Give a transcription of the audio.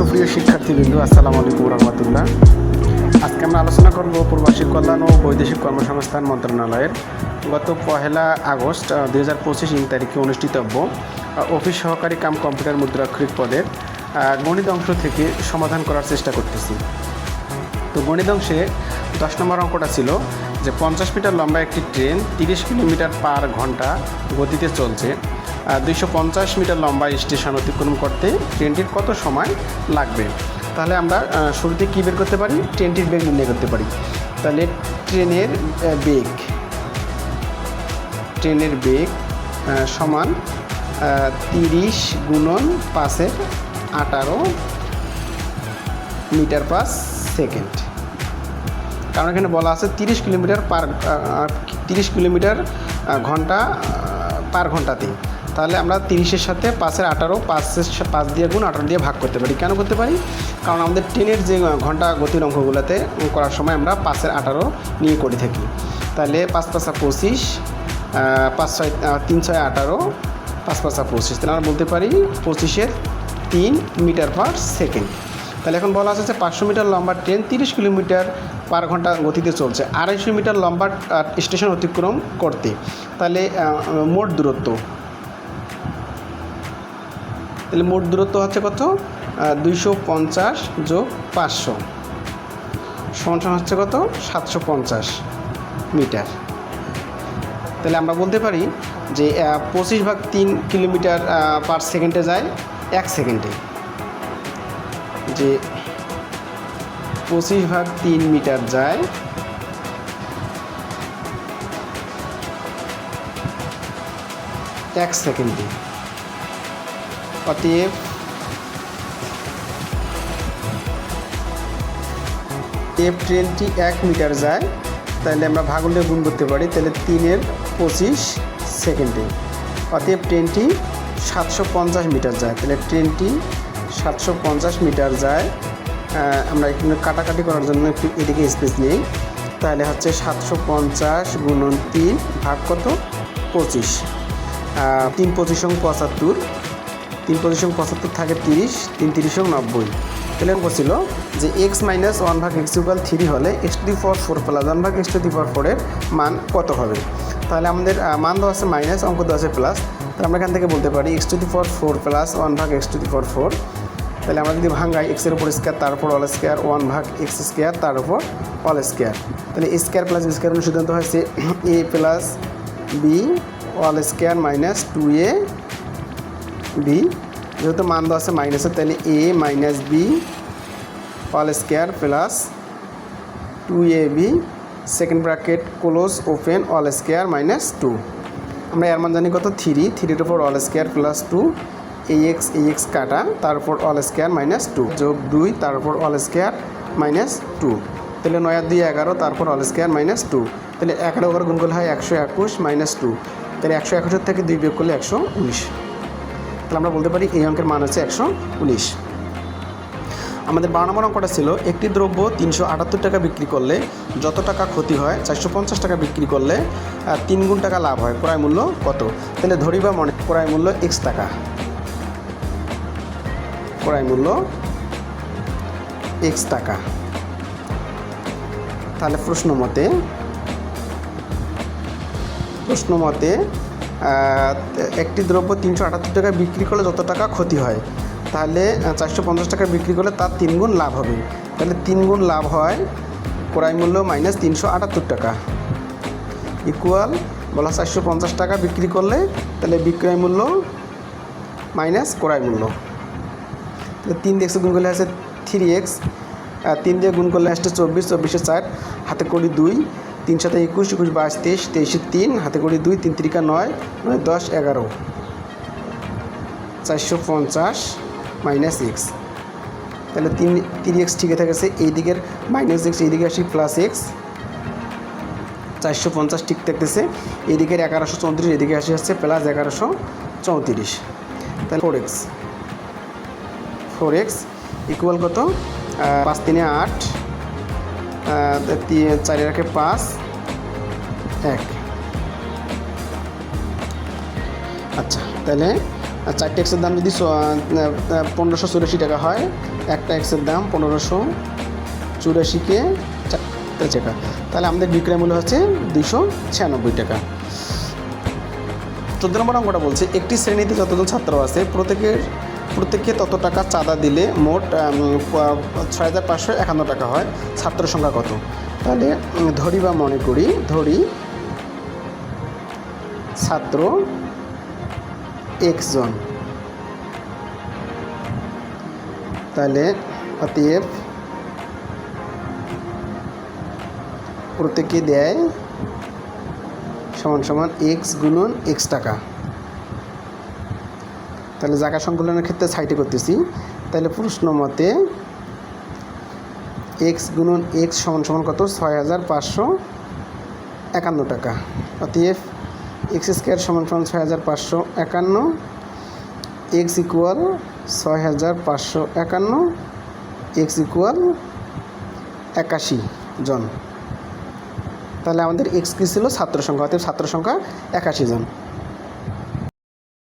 সুপ্রিয় শিক্ষার্থীবৃন্দ, আসসালামু আলাইকুম রহমতুল্লাহ। আজকে আমরা আলোচনা করব প্রবাসী কল্যাণ ও বৈদেশিক কর্মসংস্থান মন্ত্রণালয়ের গত পহেলা আগস্ট দু হাজার পঁচিশ ইং তারিখে অনুষ্ঠিতব্য অফিস সহকারী কাম কম্পিউটার মুদ্রাক্ষরিক পদের গণিত অংশ থেকে সমাধান করার চেষ্টা করতেছি। তো গণিত অংশে দশ নম্বর অঙ্কটা ছিল যে পঞ্চাশ মিটার লম্বা একটি ট্রেন তিরিশ কিলোমিটার পার ঘণ্টা গতিতে চলছে। দুইশো পঞ্চাশ মিটার লম্বা স্টেশন অতিক্রম করতে ট্রেনটির কত সময় লাগবে? তাহলে আমরা শুরুতে কী বের করতে পারি? ট্রেনটির বেগ নির্ণয় করতে পারি। তাহলে ট্রেনের বেগ ট্রেনের বেগ সমান তিরিশ গুণন পাঁচের আঠারো মিটার পার সেকেন্ড। কারণ এখানে বলা আছে তিরিশ কিলোমিটার পার তিরিশ কিলোমিটার ঘণ্টা পার ঘন্টাতে। তাহলে আমরা তিরিশের সাথে পাঁচের আঠারো, পাঁচের পাঁচ দিয়ে গুণ আঠারো দিয়ে ভাগ করতে পারি। কেন করতে পারি? কারণ আমাদের ট্রেনের যে ঘণ্টা গতির অঙ্কগুলোতে করার সময় আমরা পাঁচের আঠারো নিয়ে করে থাকি। তাহলে পাঁচ পাঁচা পঁচিশ পাঁচ ছয় তিন ছয় আঠারো, পাঁচ পাঁচা পঁচিশ। তাহলে আমরা বলতে পারি পঁচিশের তিন মিটার পার সেকেন্ড। তাহলে এখন বলা আছে যে পাঁচশো মিটার লম্বা ট্রেন তিরিশ কিলোমিটার পার ঘণ্টা গতিতে চলছে। আড়াইশো মিটার লম্বা স্টেশন অতিক্রম করতে। তাহলে মোট দূরত্ব? তাহলে মোট দূরত্ব হচ্ছে কত? দুইশো পঞ্চাশ যোগ পাঁচশো। সমান হচ্ছে কত? সাতশো পঞ্চাশ মিটার। তাহলে আমরা বলতে পারি যে পঁচিশ ভাগ তিন কিলোমিটার পার সেকেন্ডে যায় এক সেকেন্ডে। যে পঁচিশ ভাগ তিন মিটার যায়। এক সেকেন্ডে অতএব এফ ট্রেনটি এক মিটার যায়, তাহলে আমরা ভাগুলে গুণ করতে পারি, তাহলে তিনের পঁচিশ সেকেন্ডে অতএব ট্রেনটি সাতশো পঞ্চাশ মিটার যায়, তাহলে ট্রেনটি সাতশো পঞ্চাশ মিটার যায়। আমরা এখানে কাটাকাটি করার জন্য একটু এদিকে স্পেস নেই। তাহলে হচ্ছে সাতশো পঞ্চাশ গুণন তিন ভাগ কত? পঁচিশ। তিন পঁচিশ পঁচাত্তর। তিন পঁচিশ পঁচাত্তর থাকে তিরিশ, তিন তিরিশ সঙ্গ নব্বই। তাহলে অঙ্ক ছিল যে এক্স মাইনাস ওয়ান ভাগ এক্স ইকুয়াল থ্রি হলে X to the four four plus one ভাগ এক্স টু দি ফোর ফোরের মান কত হবে? তাহলে আমাদের মান দেওয়া আছে মাইনাস অঙ্ক দেওয়া আছে প্লাস তাহলে আমরা এখান থেকে বলতে পারি X to the four four plus one ভাগ X to the four four তাহলে আমরা যদি ভাঙ্গাই এক্সের উপর স্কোয়ার তার উপর অল স্কোয়ার ওয়ান ভাগ এক্স স্কোয়ার তার উপর অল স্কোয়ার তাহলে স্কোয়ার প্লাস স্কোয়ার সিদ্ধান্ত হয়েছে A plus B all square minus two A B যেহেতু মান দেওয়া আছে মাইনাসের তাহলে A minus B all square plus two A B second bracket close open all square minus two আমরা এর মান জানি কত? থ্রি থ্রির উপর অল স্কোয়ার প্লাস টু এই এক্স এই এক্স কাটা, তারপর অল স্কোয়ার মাইনাস টু যোগ দুই, তারপর অল স্কোয়ার মাইনাস টু তাহলে নয় দুই এগারো, তারপর অল স্কোয়ার মাইনাস টু তাহলে এগারো ওভার গুণ করলে হয় একশো একুশ মাইনাস টু তাহলে একশো একুশের থেকে দুই বিয়োগ করলে একশো উনিশ। তাহলে আমরা বলতে পারি এই অঙ্কের মান হচ্ছে একশো উনিশ। আমাদের বারো নম্বর অঙ্কটা ছিল, একটি দ্রব্য তিনশো আটাত্তর টাকা বিক্রি করলে যত টাকা ক্ষতি হয়, চারশো পঞ্চাশ টাকা বিক্রি করলে তিন গুণ টাকা লাভ হয়, ক্রয় মূল্য কত? তাহলে ধরি বা মনে, ক্রয় মূল্য এক্স টাকা। ক্রয় মূল্য এক্স টাকা। তাহলে প্রশ্ন মতে প্রশ্ন মতে একটি দ্রব্য তিনশো আটাত্তর টাকা বিক্রি করলে যত টাকা ক্ষতি হয় তাহলে চারশো পঞ্চাশ টাকা বিক্রি করলে তার তিন গুণ লাভ হবে। তাহলে তিন গুণ লাভ হয়, ক্রয় মূল্য মাইনাস তিনশো আটাত্তর টাকা। ইকুয়াল বলা চারশো পঞ্চাশ টাকা বিক্রি করলে, তাহলে বিক্রয় মূল্য মাইনাস ক্রয় মূল্য। তাহলে তিন দিয়ে একশো গুণ করলে আসে থ্রি এক্স তিন দিয়ে গুণ করলে আসছে চব্বিশ, চব্বিশে চার, হাতে করি দুই, তিন সাথে একুশ একুশ বাইশ, তেইশ, তেইশে তিন, হাতে করি দুই, তিন তিরিকা নয় নয় দশ, এগারো। চারশো পঞ্চাশ মাইনাস এক্স তাহলে তিন তিন এক্স ঠিক থাকেছে এই দিকের মাইনাস এক্স এইদিকে আসি প্লাস এক্স চারশো পঞ্চাশ ঠিক থাকতেছে এদিকের এগারোশো চৌত্রিশ এদিকে আসি হচ্ছে প্লাস এগারোশো চৌত্রিশ। তাহলে four X four X equal কত? পাঁচ তিনে আট চারি রাখে পাঁচ, এক। আচ্ছা তাহলে চারটে এক্সের দাম যদি পনেরোশো চুরাশি টাকা হয়, একটা এক্সের দাম পনেরোশো চুরাশিকে চারটে টাকা। তাহলে আমাদের বিক্রয় মূল্য হচ্ছে দুশো ছিয়ানব্বই টাকা। চোদ্দ নম্বর অঙ্কটা বলছে, একটি শ্রেণীতে যতজন ছাত্র আছে, প্রত্যেকের প্রত্যেককে তত টাকা চাঁদা দিলে মোট ছয় হাজার পাঁচশো একান্ন টাকা হয়। ছাত্র সংখ্যা কত? তাহলে ধরি বা মনে করি, ধরি ছাত্র এক্স জন তাহলে অতএব প্রত্যেকে দেয় সমান সমান এক্স গুণন এক্স টাকা। তাহলে জায়গা সংকলনের ক্ষেত্রে সাইটে করতেছি। তাহলে প্রশ্ন মতে এক্স গুণন এক্স সমান সমান কত? ছয় হাজার পাঁচশো একান্ন টাকা। অতএব এক্স স্কোয়ার সমান সমান ছয় হাজার পাঁচশো একান্ন, এক্স ইকুয়াল ছয় হাজার পাঁচশো একান্ন, এক্স ইকুয়াল একাশি জন। তাহলে আমাদের এক্স কী ছিল? ছাত্র সংখ্যা। অর্থাৎ ছাত্র সংখ্যা একাশি জন।